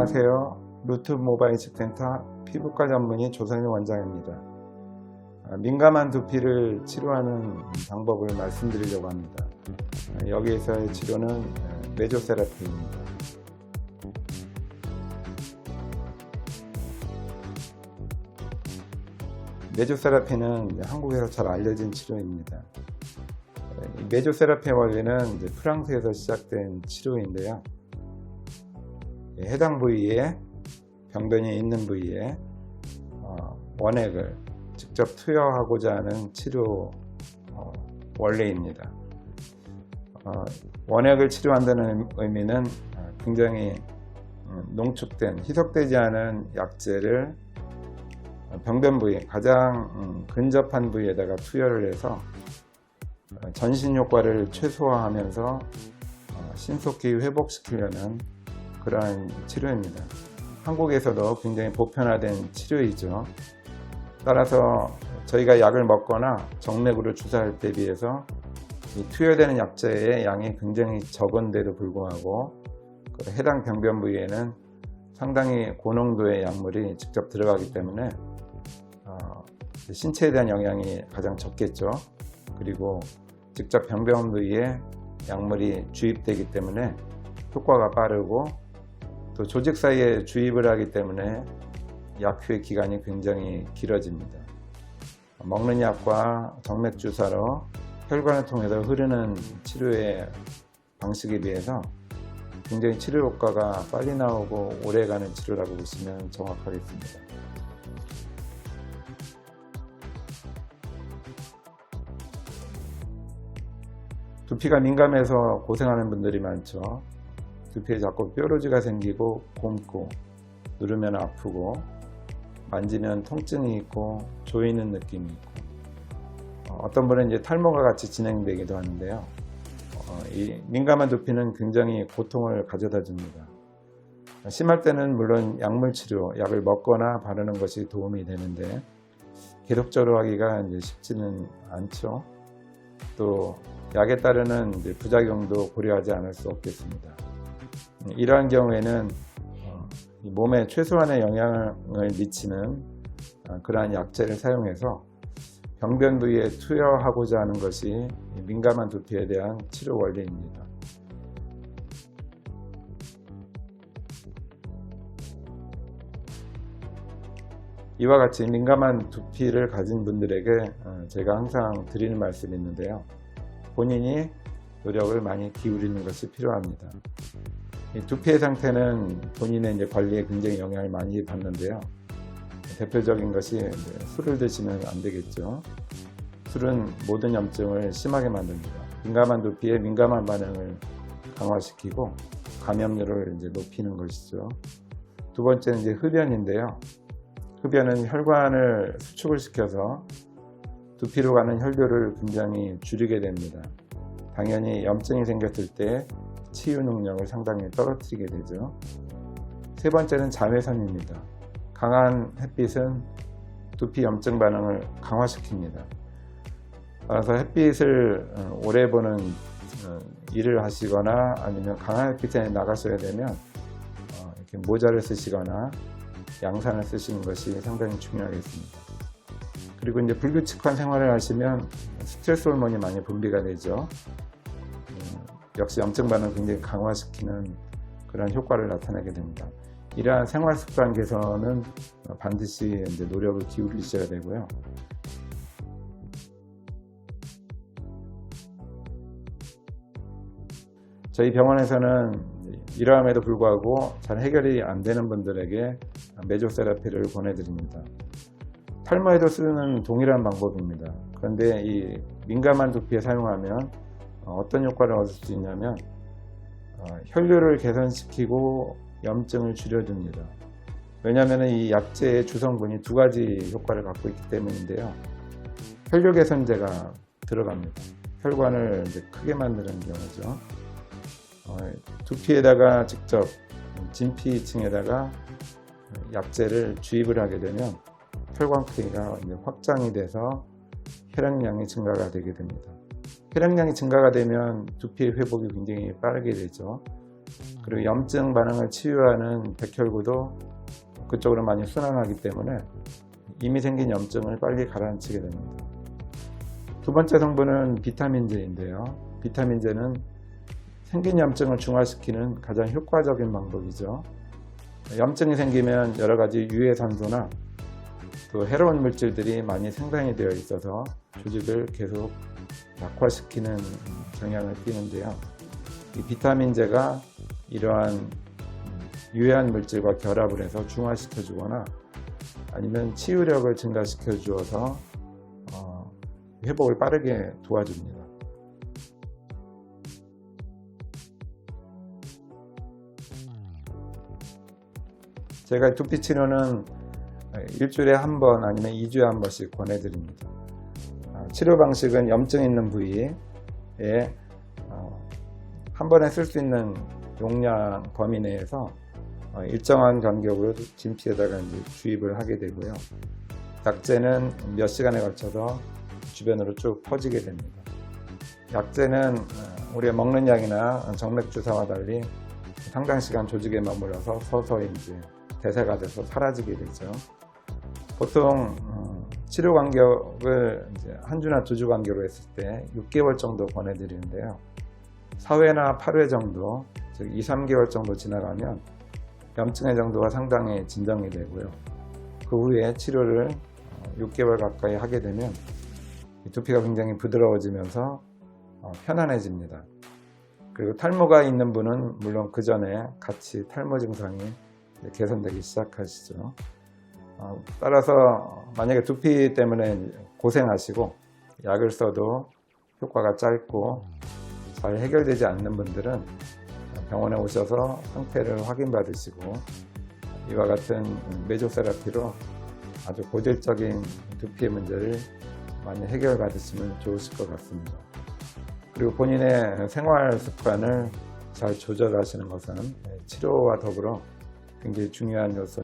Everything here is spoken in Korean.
안녕하세요. 루트 모바일 식센터 피부과 전문의 조선일 원장입니다. 아, 민감한 두피를 치료하는 방법을 말씀드리려고 합니다. 아, 여기에서의 치료는 아, 메조세라피입니다. 메조세라피는 한국에서 잘 알려진 치료입니다. 이 메조세라피의 원리는 프랑스에서 시작된 치료인데요. 예, 해당 부위에 병변이 있는 부위에 어, 원액을 직접 투여하고자 하는 치료 어, 원리입니다. 어, 원액을 치료한다는 의미는 어, 굉장히 음, 농축된 희석되지 않은 약재를 병변 부위 가장 음, 근접한 부위에다가 투여를 해서 어, 전신 효과를 최소화하면서 어, 신속히 회복시키려는 그러한 치료입니다. 한국에서도 굉장히 보편화된 치료이죠. 따라서 저희가 약을 먹거나 정맥으로 주사할 때 비해서 이 투여되는 약재의 양이 굉장히 적은데도 불구하고 그 해당 병변 부위에는 상당히 고농도의 약물이 직접 들어가기 때문에 어, 신체에 대한 영향이 가장 적겠죠. 그리고 직접 병변 부위에 약물이 주입되기 때문에 효과가 빠르고 또 조직 사이에 주입을 하기 때문에 약효의 기간이 굉장히 길어집니다. 먹는 약과 정맥 주사로 혈관을 통해서 흐르는 치료의 방식에 비해서 굉장히 치료 효과가 빨리 나오고 오래가는 치료라고 보시면 정확하겠습니다. 두피가 민감해서 고생하는 분들이 많죠. 두피에 자꾸 뾰루지가 생기고 곰고 누르면 아프고 만지면 통증이 있고 조이는 느낌이 있고 어, 어떤 분은 이제 탈모가 같이 진행되기도 하는데요. 어, 이 민감한 두피는 굉장히 고통을 가져다 줍니다. 심할 때는 물론 약물 치료, 약을 먹거나 바르는 것이 도움이 되는데 계속적으로 하기가 이제 쉽지는 않죠. 또 약에 따르는 부작용도 고려하지 않을 수 없겠습니다. 이러한 경우에는 어, 몸에 최소한의 영향을 미치는 어, 그러한 약재를 사용해서 병변 부위에 투여하고자 하는 것이 민감한 두피에 대한 치료 원리입니다. 이와 같이 민감한 두피를 가진 분들에게 어, 제가 항상 드리는 말씀이 있는데요. 본인이 노력을 많이 기울이는 것이 필요합니다. 두피의 상태는 본인의 이제 관리에 굉장히 영향을 많이 받는데요. 대표적인 것이 술을 드시면 안 되겠죠. 술은 모든 염증을 심하게 만듭니다. 민감한 두피에 민감한 반응을 강화시키고 감염률을 이제 높이는 것이죠. 두 번째는 이제 흡연인데요. 흡연은 혈관을 수축을 시켜서 두피로 가는 혈류를 굉장히 줄이게 됩니다. 당연히 염증이 생겼을 때 치유 능력을 상당히 떨어뜨리게 되죠. 세 번째는 자외선입니다. 강한 햇빛은 두피 염증 반응을 강화시킵니다. 따라서 햇빛을 어, 오래 보는 어, 일을 하시거나 아니면 강한 햇빛에 나가셔야 되면 어, 이렇게 모자를 쓰시거나 양산을 쓰시는 것이 상당히 중요하겠습니다. 그리고 이제 불규칙한 생활을 하시면 스트레스 호르몬이 많이 분비가 되죠. 역시 염증 반응을 굉장히 강화시키는 그런 효과를 나타내게 됩니다. 이러한 생활 습관 개선은 반드시 이제 노력을 기울이셔야 되고요. 저희 병원에서는 이러함에도 불구하고 잘 해결이 안 되는 분들에게 메조세라피를 보내드립니다. 탈모에도 쓰는 동일한 방법입니다. 그런데 이 민감한 두피에 사용하면 어떤 효과를 얻을 수 있냐면 어, 혈류를 개선시키고 염증을 줄여줍니다. 왜냐하면 이 약재의 주성분이 두 가지 효과를 갖고 있기 때문인데요. 혈류 개선제가 들어갑니다. 혈관을 크게 만드는 경우죠. 어, 두피에다가 직접 진피층에다가 약재를 주입을 하게 되면 혈관 크기가 확장이 돼서 혈액량이 증가가 되게 됩니다. 혈액량이 증가가 되면 두피의 회복이 굉장히 빠르게 되죠. 그리고 염증 반응을 치유하는 백혈구도 그쪽으로 많이 순환하기 때문에 이미 생긴 염증을 빨리 가라앉히게 됩니다. 두 번째 성분은 비타민제인데요. 비타민제는 생긴 염증을 중화시키는 가장 효과적인 방법이죠. 염증이 생기면 여러 가지 유해산소나 또 해로운 물질들이 많이 생산이 되어 있어서 조직을 계속 약화시키는 경향을 띠는데요. 이 비타민제가 이러한 유해한 물질과 결합을 해서 중화시켜 주거나 아니면 치유력을 증가시켜 주어서 어, 회복을 빠르게 도와줍니다. 제가 두피 치료는 일주일에 한 번 아니면 2주에 한 번씩 권해드립니다. 아, 치료 방식은 염증 있는 부위에 어, 한 번에 쓸 수 있는 용량 범위 내에서 어, 일정한 간격으로 진피에다가 이제 주입을 하게 되고요. 약제는 몇 시간에 걸쳐서 주변으로 쭉 퍼지게 됩니다. 약제는 어, 우리가 먹는 약이나 정맥 주사와 달리 상당 시간 조직에 머물러서 서서히 이제 대사가 돼서 사라지게 되죠. 보통 어, 치료 간격을 한 주나 두 주 간격으로 했을 때 6개월 정도 권해드리는데요. 4회나 8회 정도, 즉 2, 3개월 정도 지나가면 염증의 정도가 상당히 진정이 되고요. 그 후에 치료를 6개월 가까이 하게 되면 이 두피가 굉장히 부드러워지면서 어, 편안해집니다. 그리고 탈모가 있는 분은 물론 그 전에 같이 탈모 증상이 개선되기 시작하시죠. 어, 따라서 만약에 두피 때문에 고생하시고 약을 써도 효과가 짧고 잘 해결되지 않는 분들은 병원에 오셔서 상태를 확인받으시고 이와 같은 메조세라피로 아주 고질적인 두피의 문제를 많이 해결받으시면 좋으실 것 같습니다. 그리고 본인의 생활 습관을 잘 조절하시는 것은 치료와 더불어 굉장히 중요한 요소.